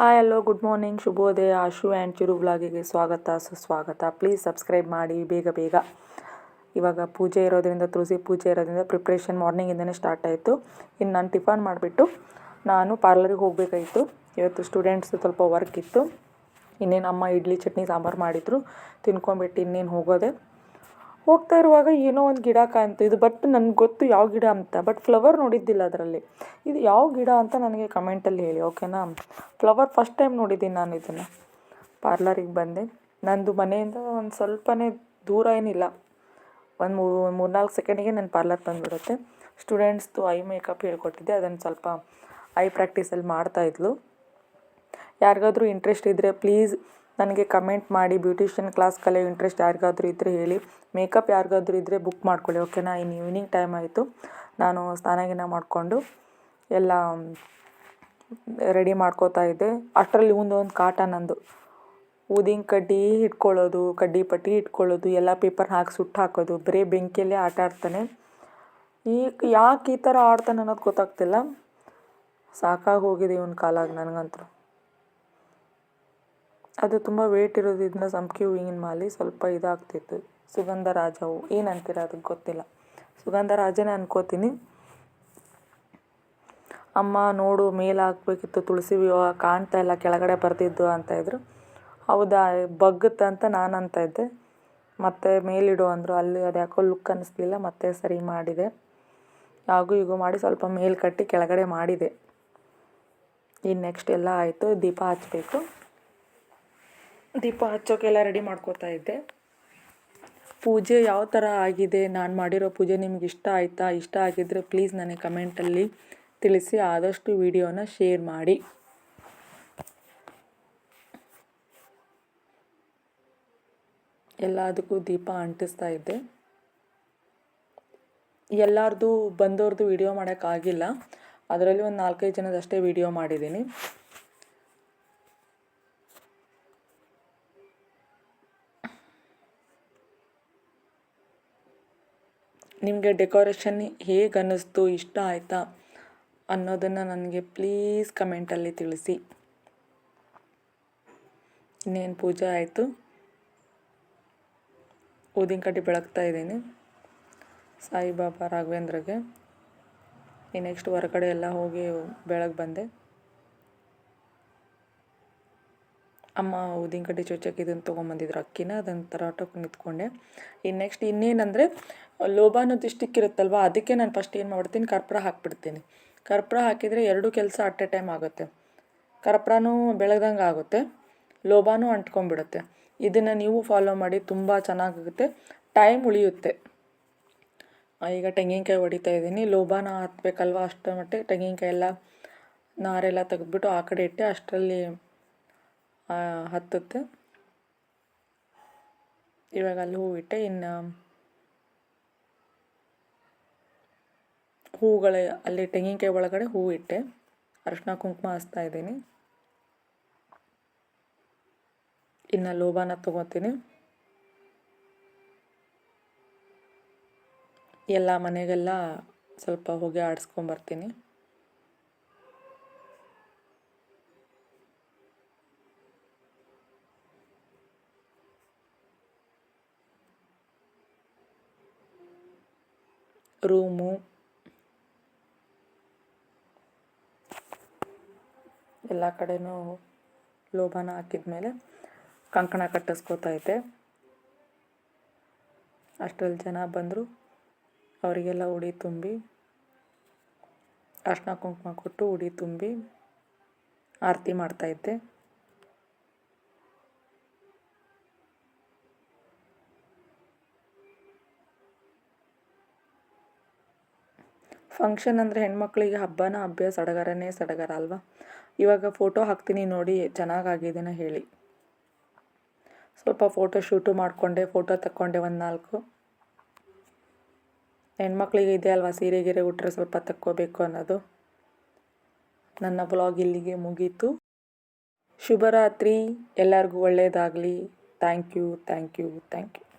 Hi, hello, good morning. ಶುಭೋದಯ. ಆಶು and Chiru ಬ್ಲಾಗಿಗೆ ಸ್ವಾಗತ, ಸುಸ್ವಾಗತ. ಪ್ಲೀಸ್ ಸಬ್ಸ್ಕ್ರೈಬ್ ಮಾಡಿ, ಬೇಗ ಬೇಗ. ಇವಾಗ ಪೂಜೆ ಇರೋದರಿಂದ, ತುಳಸಿ ಪೂಜೆ ಇರೋದ್ರಿಂದ ಪ್ರಿಪ್ರೇಷನ್ ಮಾರ್ನಿಂಗಿಂದನೇ ಸ್ಟಾರ್ಟ್ ಆಯಿತು. ಇನ್ನು ನಾನು ಟಿಫನ್ ಮಾಡಿಬಿಟ್ಟು ನಾನು ಪಾರ್ಲರಿಗೆ ಹೋಗಬೇಕಾಯಿತು. ಇವತ್ತು ಸ್ಟೂಡೆಂಟ್ಸ್ ಸ್ವಲ್ಪ ವರ್ಕ್ ಇತ್ತು. ಇನ್ನೇನು ಅಮ್ಮ ಇಡ್ಲಿ, ಚಟ್ನಿ, ಸಾಂಬಾರು ಮಾಡಿದರು. ತಿನ್ಕೊಂಬಿಟ್ಟು ಇನ್ನೇನು ಹೋಗೋದೆ. ಹೋಗ್ತಾ ಇರುವಾಗ ಏನೋ ಒಂದು ಗಿಡ ಕಾಣ್ತು. ಇದು ಬಟ್ ನನಗೆ ಗೊತ್ತು ಯಾವ ಗಿಡ ಅಂತ. ಬಟ್ ಫ್ಲವರ್ ನೋಡಿದ್ದಿಲ್ಲ ಅದರಲ್ಲಿ. ಇದು ಯಾವ ಗಿಡ ಅಂತ ನನಗೆ ಕಮೆಂಟಲ್ಲಿ ಹೇಳಿ ಓಕೆನಾ ಫ್ಲವರ್ ಫಸ್ಟ್ ಟೈಮ್ ನೋಡಿದ್ದೀನಿ ನಾನು ಇದನ್ನು. ಪಾರ್ಲರಿಗೆ ಬಂದೆ. ನಂದು ಮನೆಯಿಂದ ಒಂದು ಸ್ವಲ್ಪನೇ ದೂರ ಏನಿಲ್ಲ. ಒಂದು ಮೂರು ನಾಲ್ಕು ಸೆಕೆಂಡಿಗೆ ನನ್ನ ಪಾರ್ಲರ್ ಬಂದುಬಿಡುತ್ತೆ. ಸ್ಟೂಡೆಂಟ್ಸ್ದು ಐ ಮೇಕಪ್ ಹೇಳ್ಕೊಟ್ಟಿದ್ದೆ. ಅದನ್ನು ಸ್ವಲ್ಪ ಐ ಪ್ರಾಕ್ಟೀಸಲ್ಲಿ ಮಾಡ್ತಾಯಿದ್ಲು ಯಾರಿಗಾದರೂ ಇಂಟ್ರೆಸ್ಟ್ ಇದ್ದರೆ ಪ್ಲೀಸ್ ನನಗೆ ಕಮೆಂಟ್ ಮಾಡಿ, ಬ್ಯೂಟಿಷಿಯನ್ ಕ್ಲಾಸ್ ಕಲಿಯೋ ಇಂಟ್ರೆಸ್ಟ್ ಯಾರಿಗಾದ್ರೂ ಇದ್ದರೆ ಹೇಳಿ. ಮೇಕಪ್ ಯಾರಿಗಾದ್ರೂ ಇದ್ದರೆ ಬುಕ್ ಮಾಡ್ಕೊಳ್ಳಿ, ಓಕೆನಾ? ಇನ್ನು ಈವ್ನಿಂಗ್ ಟೈಮ್ ಆಯಿತು. ನಾನು ಸ್ನಾನ ಗೀನ ಮಾಡಿಕೊಂಡು ಎಲ್ಲ ರೆಡಿ ಮಾಡ್ಕೋತಾ ಇದ್ದೆ. ಅಷ್ಟರಲ್ಲಿ ಒಂದು ಒಂದು ಕಾಟ ನಂದು. ಊದಿನ ಕಡ್ಡಿ ಇಟ್ಕೊಳ್ಳೋದು ಕಡ್ಡಿ ಪಟ್ಟಿ ಇಟ್ಕೊಳ್ಳೋದು ಎಲ್ಲ ಪೇಪರ್ ಹಾಕಿ ಸುಟ್ಟು ಹಾಕೋದು, ಬರೀ ಬೆಂಕಿಯಲ್ಲಿ ಆಟ ಆಡ್ತಾನೆ. ಈಗ ಯಾಕೆ ಈ ಥರ ಆಡ್ತಾನೆ ಅನ್ನೋದು ಗೊತ್ತಾಗ್ತಿಲ್ಲ. ಸಾಕಾಗಿ ಹೋಗಿದೆ ಇವನ ಕಾಲಾಗ ನನಗಂತೂ. ಅದು ತುಂಬ ವೇಟ್ ಇರೋದ್ರಿಂದ ಸಂಪಿಗೆ ಹೂವಿನ ಮಾಲೆ ಸ್ವಲ್ಪ ಇದಾಗ್ತಿತ್ತು. ಸುಗಂಧ ರಾಜ ಹೂವು ಏನಂತೀರ ಅದಕ್ಕೆ ಗೊತ್ತಿಲ್ಲ. ಸುಗಂಧ ರಾಜನೇ ಅನ್ಕೋತೀನಿ. ಅಮ್ಮ ನೋಡು, ಮೇಲೆ ಹಾಕ್ಬೇಕಿತ್ತು, ತುಳಸಿ ವಿವಾಹ ಕಾಣ್ತಾ ಇಲ್ಲ, ಕೆಳಗಡೆ ಬರ್ತಿದ್ದು ಅಂತ ಇದ್ರು. ಹೌದಾ ಬಗ್ಗತ್ತಂತ ನಾನು ಅಂತ ಇದ್ದೆ. ಮತ್ತೆ ಮೇಲಿಡು ಅಂದರು. ಅಲ್ಲಿ ಅದು ಯಾಕೋ ಲುಕ್ ಅನ್ನಿಸ್ಲಿಲ್ಲ ಮತ್ತೆ ಸರಿ ಮಾಡಿದೆ. ಹಾಗೂ ಹೀಗೂ ಮಾಡಿ ಸ್ವಲ್ಪ ಮೇಲ್ ಕಟ್ಟಿ ಕೆಳಗಡೆ ಮಾಡಿದೆ. ಇನ್ನು ನೆಕ್ಸ್ಟ್ ಎಲ್ಲ ಆಯಿತು, ದೀಪ ಹಚ್ಚಬೇಕು ದೀಪ ಹಚ್ಚೋಕೆಲ್ಲ ರೆಡಿ ಮಾಡ್ಕೋತಾ ಇದ್ದೆ. ಪೂಜೆ ಯಾವ ಥರ ಆಗಿದೆ? ನಾನು ಮಾಡಿರೋ ಪೂಜೆ ನಿಮ್ಗೆ ಇಷ್ಟ ಆಯಿತಾ? ಇಷ್ಟ ಆಗಿದ್ದರೆ ಪ್ಲೀಸ್ ನನಗೆ ಕಮೆಂಟಲ್ಲಿ ತಿಳಿಸಿ. ಆದಷ್ಟು ವಿಡಿಯೋನ ಶೇರ್ ಮಾಡಿ. ಎಲ್ಲದಕ್ಕೂ ದೀಪ ಅಂಟಿಸ್ತಾ ಇದ್ದೆ. ಎಲ್ಲರದು ಬಂದವ್ರದ್ದು ವಿಡಿಯೋ ಮಾಡೋಕ್ಕಾಗಿಲ್ಲ ಅದರಲ್ಲಿ ಒಂದು ನಾಲ್ಕೈದು ಜನದಷ್ಟೇ ವಿಡಿಯೋ ಮಾಡಿದ್ದೀನಿ. ನಿಮಗೆ ಡೆಕೋರೇಷನ್ ಹೇಗೆ ಅನ್ನಿಸ್ತು ಇಷ್ಟ ಆಯಿತಾ ಅನ್ನೋದನ್ನು ನನಗೆ ಪ್ಲೀಸ್ ಕಮೆಂಟಲ್ಲಿ ತಿಳಿಸಿ. ಇನ್ನೇನು ಪೂಜೆ ಆಯಿತು? ಊದಿನ ಕಡ್ಡಿ ಬೆಳಗ್ತಾ ಇದ್ದೀನಿ. ಸಾಯಿಬಾಬಾ ರಾಘವೇಂದ್ರಗೆ. ಈ ನೆಕ್ಸ್ಟ್ ಹೊರಗಡೆ ಎಲ್ಲ ಹೋಗಿ ಬೆಳಗ್ಗೆ ಬಂದೆ. ಅಮ್ಮ ಊದಿನ ಕಡ್ಡಿ ಚೊಚ್ಚಕ್ಕೆ ಇದನ್ನು ತೊಗೊಂಬಂದಿದ್ರು. ಅಕ್ಕಿನ ಅದನ್ನು ತರಾಟಕ್ಕೆ ನಿಂತ್ಕೊಂಡೆ. ಇನ್ನು ನೆಕ್ಸ್ಟ್ ಇನ್ನೇನಂದರೆ ಲೋಬ ಅನ್ನೋದು ಇಷ್ಟಕ್ಕೆ ಇರುತ್ತಲ್ವ ಅದಕ್ಕೆ ನಾನು ಫಸ್ಟ್ ಏನು ಮಾಡ್ತೀನಿ ಕರ್ಪೂರ ಹಾಕಿಬಿಡ್ತೀನಿ. ಕರ್ಪೂರ ಹಾಕಿದರೆ ಎರಡು ಕೆಲಸ ಅಟ್ ಎ ಟೈಮ್ ಆಗುತ್ತೆ. ಕರ್ಪೂರನೂ ಬೆಳಗ್ದಂಗೆ ಆಗುತ್ತೆ. ಲೋಬಾನೂ ಅಂಟ್ಕೊಂಡ್ಬಿಡುತ್ತೆ. ಇದನ್ನು ನೀವು ಫಾಲೋ ಮಾಡಿ ತುಂಬ ಚೆನ್ನಾಗಾಗುತ್ತೆ. ಟೈಮ್ ಉಳಿಯುತ್ತೆ. ಈಗ ತೆಂಗಿನಕಾಯಿ ಹೊಡಿತಾ ಇದ್ದೀನಿ. ಲೋಬಾನ ಹತ್ಬೇಕಲ್ವ ಅಷ್ಟರ ಮಟ್ಟಿಗೆ ತೆಂಗಿನಕಾಯಿ ಎಲ್ಲ, ನಾರೆಲ್ಲ ತೆಗೆದ್ಬಿಟ್ಟು ಆ ಕಡೆ ಇಟ್ಟೆ ಅಷ್ಟರಲ್ಲಿ ಹತ್ತುತ್ತೆ. ಇವಾಗ ಅಲ್ಲಿ ಹೂವಿಟ್ಟೆ ಇನ್ನು ಹೂಗಳ ಅಲ್ಲಿ ತೆಂಗಿನಕಾಯಿ ಒಳಗಡೆ ಹೂ ಇಟ್ಟೆ. ಅರಿಶಿನ ಕುಂಕುಮ ಹಚ್ತಾ ಇದ್ದೀನಿ. ಇನ್ನು ಲೋಬಾನ ತೊಗೋತೀನಿ. ಎಲ್ಲ ಮನೆಗೆಲ್ಲ ಸ್ವಲ್ಪ ಹೊಗೆ ಆಡಿಸ್ಕೊಂಬರ್ತೀನಿ. ರೂಮು ಎಲ್ಲ ಕಡೆನೂ ಲೋಭನ ಹಾಕಿದ ಮೇಲೆ ಕಂಕಣ ಕಟ್ಟಿಸ್ಕೋತೈತೆ ಅಷ್ಟರಲ್ಲಿ ಜನ ಬಂದರು. ಅವರಿಗೆಲ್ಲ ಉಡಿ ತುಂಬಿ, ಅರ್ಶಿನ ಕುಂಕುಮ ಕೊಟ್ಟು ಉಡಿ ತುಂಬಿ, ಆರತಿ ಮಾಡ್ತಾಯಿದ್ದೆ ಫಂಕ್ಷನ್ ಅಂದರೆ ಹೆಣ್ಮಕ್ಳಿಗೆ ಹಬ್ಬನ ಹಬ್ಬ ಸಡಗರನೇ ಸಡಗರ ಅಲ್ವಾ? ಇವಾಗ ಫೋಟೋ ಹಾಕ್ತೀನಿ ನೋಡಿ, ಚೆನ್ನಾಗಾಗಿದೆನ ಹೇಳಿ. ಸ್ವಲ್ಪ ಫೋಟೋ ಶೂಟು ಮಾಡಿಕೊಂಡೆ, ಫೋಟೋ ತಕ್ಕೊಂಡೆ ಒಂದು ನಾಲ್ಕು. ಹೆಣ್ಮಕ್ಳಿಗೆ ಇದೆ ಅಲ್ವಾ ಸೀರೆ ಗೀರೆ ಉಟ್ಟರೆ ಸ್ವಲ್ಪ ತಕ್ಕೋಬೇಕು ಅನ್ನೋದು. ನನ್ನ ಬ್ಲಾಗ್ ಇಲ್ಲಿಗೆ ಮುಗೀತು. ಶುಭರಾತ್ರಿ, ಎಲ್ಲರಿಗೂ ಒಳ್ಳೆಯದಾಗಲಿ thank you thank you thank you